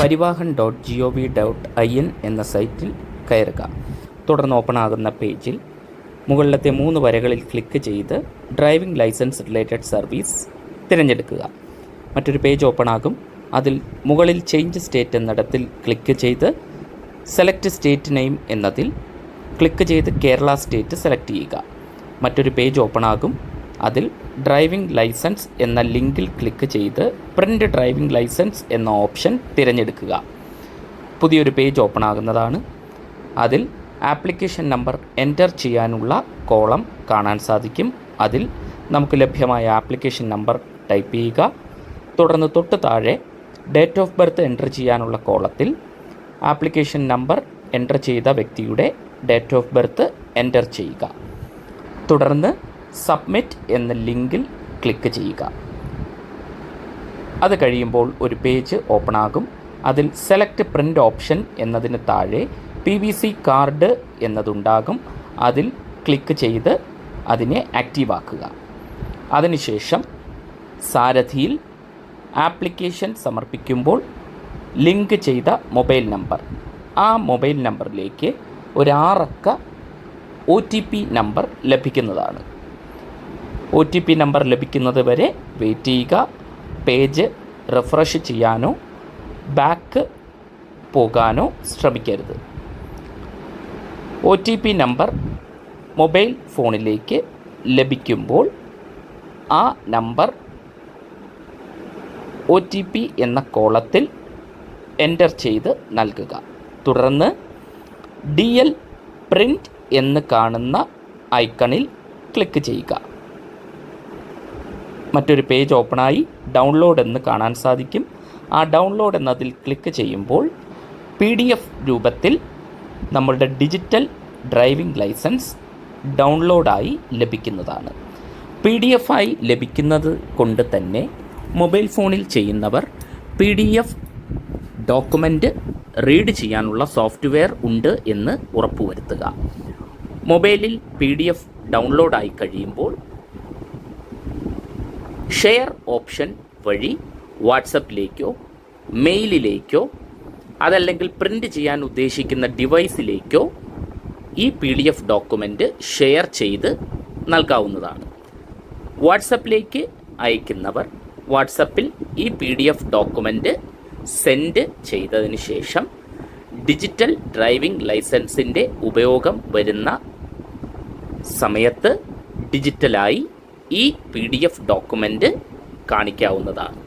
Parivahan dot G O V dot I N എന്ന സൈറ്റിൽ കയറുക. തുടർന്ന് ഓപ്പൺ ആകുന്ന പേജിൽ മുകളിലത്തെ മൂന്ന് വരകളിൽ ക്ലിക്ക് ചെയ്ത് ഡ്രൈവിംഗ് ലൈസൻസ് റിലേറ്റഡ് സർവീസ് തിരഞ്ഞെടുക്കുക. മറ്റൊരു പേജ് ഓപ്പൺ ആകും. അതിൽ മുകളിൽ ചേഞ്ച് സ്റ്റേറ്റ് എന്നിടത്തിൽ ക്ലിക്ക് ചെയ്ത് സെലക്ട് സ്റ്റേറ്റ് നെയിം എന്നതിൽ ക്ലിക്ക് ചെയ്ത് കേരള സ്റ്റേറ്റ് സെലക്ട് ചെയ്യുക. മറ്റൊരു പേജ് ഓപ്പൺ ആകും. അതിൽ ഡ്രൈവിംഗ് ലൈസൻസ് എന്ന ലിങ്കിൽ ക്ലിക്ക് ചെയ്ത് പ്രിന്റ് ഡ്രൈവിംഗ് ലൈസൻസ് എന്ന ഓപ്ഷൻ തിരഞ്ഞെടുക്കുക. പുതിയൊരു പേജ് ഓപ്പൺ ആകുന്നതാണ്. അതിൽ ആപ്ലിക്കേഷൻ നമ്പർ എന്റർ ചെയ്യാനുള്ള കോളം കാണാൻ സാധിക്കും. അതിൽ നമുക്ക് ലഭ്യമായ ആപ്ലിക്കേഷൻ നമ്പർ ടൈപ്പ് ചെയ്യുക. തുടർന്ന് തൊട്ട് താഴെ ഡേറ്റ് ഓഫ് ബർത്ത് എന്റർ ചെയ്യാനുള്ള കോളത്തിൽ ആപ്ലിക്കേഷൻ നമ്പർ എന്റർ ചെയ്ത വ്യക്തിയുടെ ഡേറ്റ് ഓഫ് ബർത്ത് എന്റർ ചെയ്യുക. തുടർന്ന് സബ്മിറ്റ് എന്ന ലിങ്കിൽ ക്ലിക്ക് ചെയ്യുക. അത് കഴിയുമ്പോൾ ഒരു പേജ് ഓപ്പൺ ആകും. അതിൽ സെലക്ട് പ്രിന്റ് ഓപ്ഷൻ എന്നതിന് താഴെ പി വി സി കാർഡ് എന്നതുണ്ടാകും. അതിൽ ക്ലിക്ക് ചെയ്ത് അതിനെ ആക്റ്റീവ് ആക്കുക. അതിനുശേഷം സാരഥിയിൽ ആപ്ലിക്കേഷൻ സമർപ്പിക്കുമ്പോൾ ലിങ്ക് ചെയ്ത മൊബൈൽ നമ്പർ. ആ മൊബൈൽ നമ്പറിലേക്ക് ഒരു ആറക്ക ഒ ടി പി നമ്പർ ലഭിക്കുന്നതാണ്. ഒ ടി പി നമ്പർ ലഭിക്കുന്നത് വരെ വെയിറ്റ് ചെയ്യുക. പേജ് റിഫ്രഷ് ചെയ്യാനോ ബാക്ക് പോകാനോ ശ്രമിക്കരുത്. O T P number mobile ഫോണിലേക്ക് ലഭിക്കുമ്പോൾ ആ നമ്പർ ഒ ടി പി എന്ന കോളത്തിൽ എന്റർ ചെയ്ത് നൽകുക. തുടർന്ന് ഡി എൽ പ്രിന്റ് എന്ന് കാണുന്ന ഐക്കണിൽ ക്ലിക്ക് ചെയ്യുക. മറ്റൊരു പേജ് ഓപ്പണായി ഡൗൺലോഡ് എന്ന് കാണാൻ സാധിക്കും. ആ ഡൗൺലോഡ് എന്നതിൽ ക്ലിക്ക് ചെയ്യുമ്പോൾ പി ഡി എഫ് രൂപത്തിൽ നമ്മളുടെ ഡിജിറ്റൽ ഡ്രൈവിംഗ് ലൈസൻസ് ഡൗൺലോഡായി ലഭിക്കുന്നതാണ്. പി ഡി എഫ് ആയി ലഭിക്കുന്നത് കൊണ്ട് തന്നെ മൊബൈൽ ഫോണിൽ ചെയ്യുന്നവർ P D F document read ചെയ്യാനുള്ള സോഫ്റ്റ്വെയർ ഉണ്ട് എന്ന് ഉറപ്പുവരുത്തുക. മൊബൈലിൽ പി ഡി എഫ് ഡൗൺലോഡായി കഴിയുമ്പോൾ ഷെയർ ഓപ്ഷൻ വഴി വാട്സപ്പിലേക്കോ മെയിലിലേക്കോ അതല്ലെങ്കിൽ പ്രിന്റ് ചെയ്യാൻ ഉദ്ദേശിക്കുന്ന ഡിവൈസിലേക്കോ ഈ P D F document share ചെയ്ത് നൽകാവുന്നതാണ്. വാട്സപ്പിലേക്ക് അയക്കുന്നവർ വാട്സപ്പിൽ ഈ P D F document send ചെയ്തതിന് ശേഷം ഡിജിറ്റൽ ഡ്രൈവിംഗ് ലൈസൻസിന്റെ ഉപയോഗം വരുന്ന സമയത്ത് ഡിജിറ്റലായി ഈ പി ഡി എഫ് ഡോക്യുമെന്റ് കാണിക്കാവുന്നതാണ്.